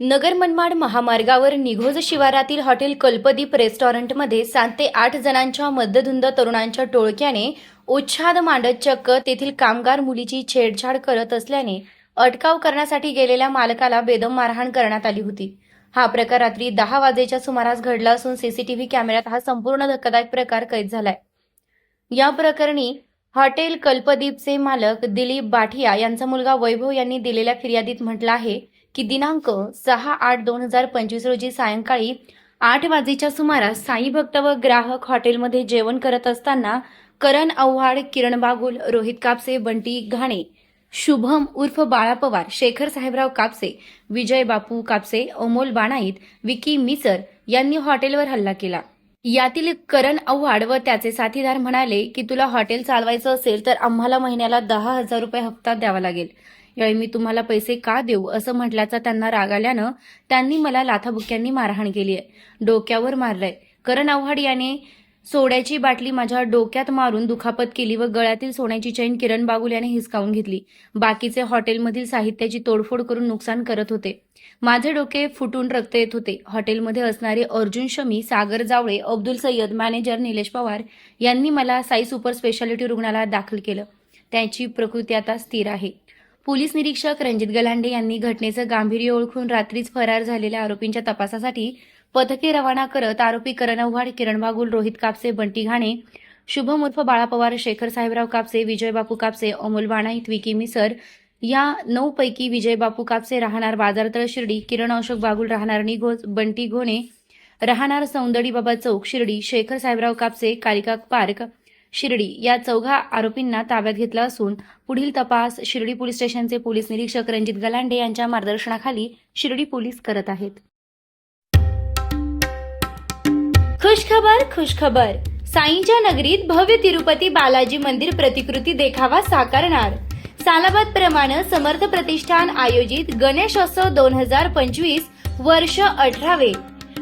नगर मनमाड महामार्गावर निघोज शिवारातील हॉटेल कल्पदीप रेस्टॉरंटमध्ये सात ते आठ जणांच्या मद्यधुंद तरुणांच्या टोळक्याने उच्छाद मांडत चक्क तेथील कामगार मुलीची छेडछाड करत असल्याने अटकाव करण्यासाठी गेलेल्या मालकाला बेदम मारहाण करण्यात आली होती. हा प्रकार रात्री दहा वाजेच्या सुमारास घडला असून सीसीटीव्ही कॅमेऱ्यात हा संपूर्ण धक्कादायक प्रकार कैद झालाय. या प्रकरणी हॉटेल कल्पदीपचे मालक दिलीप बाठिया यांचा मुलगा वैभव यांनी दिलेल्या फिर्यादीत म्हटलं आहे की दिनांक सहा आठ दोन हजार पंचवीस रोजी सायंकाळी आठ वाजेच्या सुमारास साई भक्त व ग्राहक हॉटेलमध्ये जेवण करत असताना करण आव्हाड किरण बागुल रोहित कापसे बंटी घाणे शुभम उर्फ बाळा पवार शेखर साहेबराव कापसे विजय बापू कापसे अमोल बाणाईत विकी मिसर यांनी हॉटेलवर हल्ला केला. यातील करण आव्हाड व त्याचे साथीदार म्हणाले की तुला हॉटेल चालवायचं असेल तर आम्हाला महिन्याला दहा हजार रुपये हप्ता द्यावा लागेल. यावेळी मी तुम्हाला पैसे का देऊ असं म्हटल्याचा त्यांना राग आल्यानं त्यांनी मला लाथाबुक्यांनी मारहाण केली आहे. डोक्यावर मारलंय. करण आव्हाड याने सोड्याची बाटली माझ्या डोक्यात मारून दुखापत केली व गळ्यातील सोन्याची चैन किरण बागुल याने हिसकावून घेतली. बाकीचे हॉटेलमधील साहित्याची तोडफोड करून नुकसान करत होते. माझे डोके फुटून रक्त येत होते. हॉटेलमध्ये असणारे अर्जुन शमी सागर जावळे अब्दुल सय्यद मॅनेजर निलेश पवार यांनी मला साई सुपर स्पेशालिटी रुग्णालयात दाखल केलं. त्याची प्रकृती आता स्थिर आहे. पोलीस निरीक्षक रणजित गलांडे यांनी घटनेचं गांभीर्य ओळखून रात्रीच फरार झालेल्या आरोपींच्या तपासासाठी पथके रवाना करत आरोपी करण आव्हाड किरण बागुल रोहित कापसे बंटी घाणे शुभम उर्फ बाळा पवार शेखर साहेबराव कापसे विजय बापू कापसे अमोल बाणाईत विकी मिसर या नऊ पैकी विजय बापू कापसे राहणार बाजारतळ शिर्डी किरण अशोक बागुल राहणार निघोज बंटी घोणे राहणार सौंदडी बाबा चौक शिर्डी शेखर साहेबराव कापसे कालिका पार्क शिर्डी या चौघा आरोपींना ताब्यात घेतला असून पुढील तपास शिर्डी पोलीस स्टेशनचे पोलीस निरीक्षक रणजित गलांडे यांच्या मार्गदर्शनाखाली शिर्डी पोलीस करत आहेत. खुशखबर खुशखबर. साईंच्या नगरीत भव्य तिरुपती बालाजी मंदिर प्रतिकृती देखावा साकारणार. सालाबाद प्रमाणे समर्थ प्रतिष्ठान आयोजित गणेशोत्सव दोन हजार पंचवीस वर्ष अठरावे.